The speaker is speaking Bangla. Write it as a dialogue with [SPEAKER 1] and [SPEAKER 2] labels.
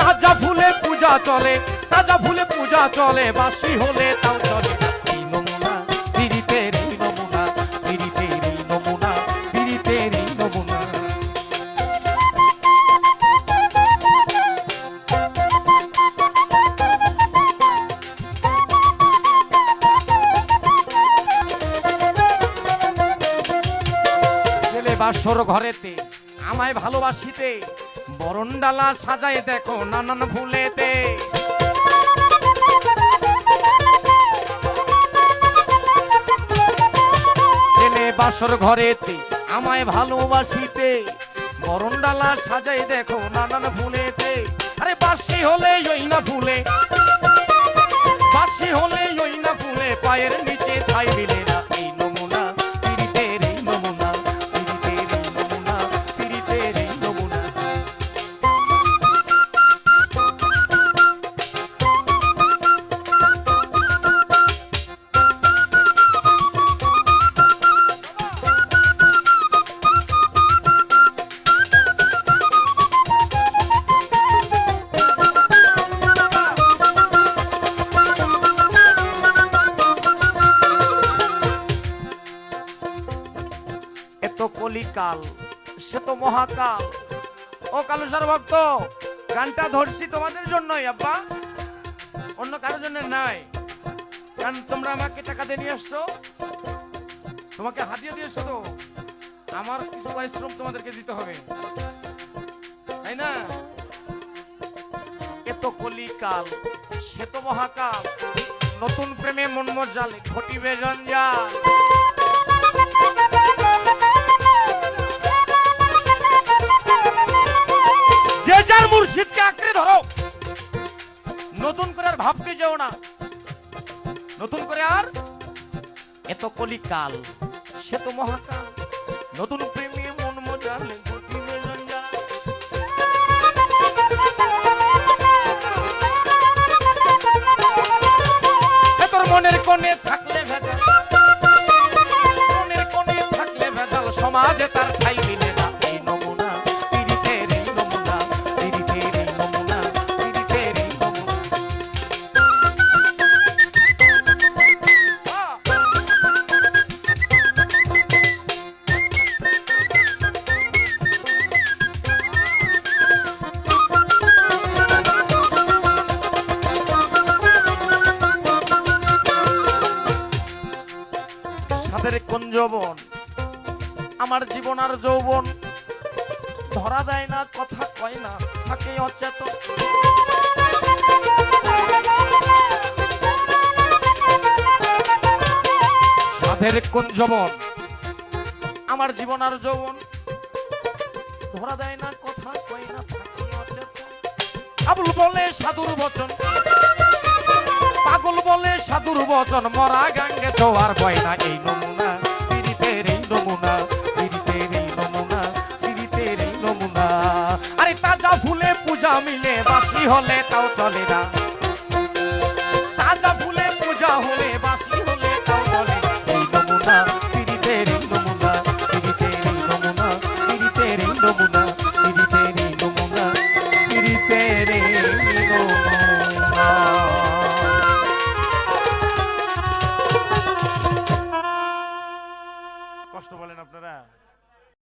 [SPEAKER 1] তাজা ফুলে পূজা চলে, তাজা ফুলে পূজা চলে, বাসি হলে তাও চলে। বাসর ঘরেতে, আমায় ভালোবাসিতে বরণডালা সাজায় দেখো নানান ফুলেতে। গেলে বাসর ঘরেতে আমায় ভালোবাসিতে। বরণ বরণডালা সাজাই দেখো নানান ফুলেতে। আরে বাসি হলে ওই না ফুলে। বাসি হলে ওই না ফুলে, পায়ের এত কলিকাল, সে তো মহাকাল। ও কালুসার ভক্ত গানটা ধরছি তোমাদের জন্যই, আব্বা। অন্য কারোর জন্য নাই। কারণ তোমরা আমাকে টাকা দিয়ে নিয়ে আসছো। তোমাকে হাতিয়ে দিয়েছ তো। আমার কিছু পরিশ্রম তোমাদেরকে দিতে হবে। তাই না? এত কলিকাল, সে তো মহাকাল। নতুন প্রেমে মন মজ্জালে ঘটিবে জঞ্জাল। ধরো। নতুন করে আর ভাবতে যাও না। নতুন করে আর এত কলিকাল, সে তো মহাকাল। নতুন প্রেমে মন মজালে মনের কোণে থাকলে ভেজাল। মনের কোণে থাকলে ভেজাল, সমাজে তার ঠাই সাদের কোন যৌবন? আমার জীবন আর যৌবন ধরা দেয় না, কথা কয় না, থাকে অচেতন। সাধের কোন যৌবন? আমার জীবন আর যৌবন ধরা দেয় না, কথা কয় না, থাকে অচেতন। আবুল বলে সাধুর বচন। সাধুর বচন মরা গাঙ্গে জোয়ার বয় না। এই নমুনা পিরিতের এই নমুনা পিরিতের এই নমুনা পিরিতের এই নমুনা। আরে তাজা ফুলে পূজা মিলে বাসি হলে তাও চলে না।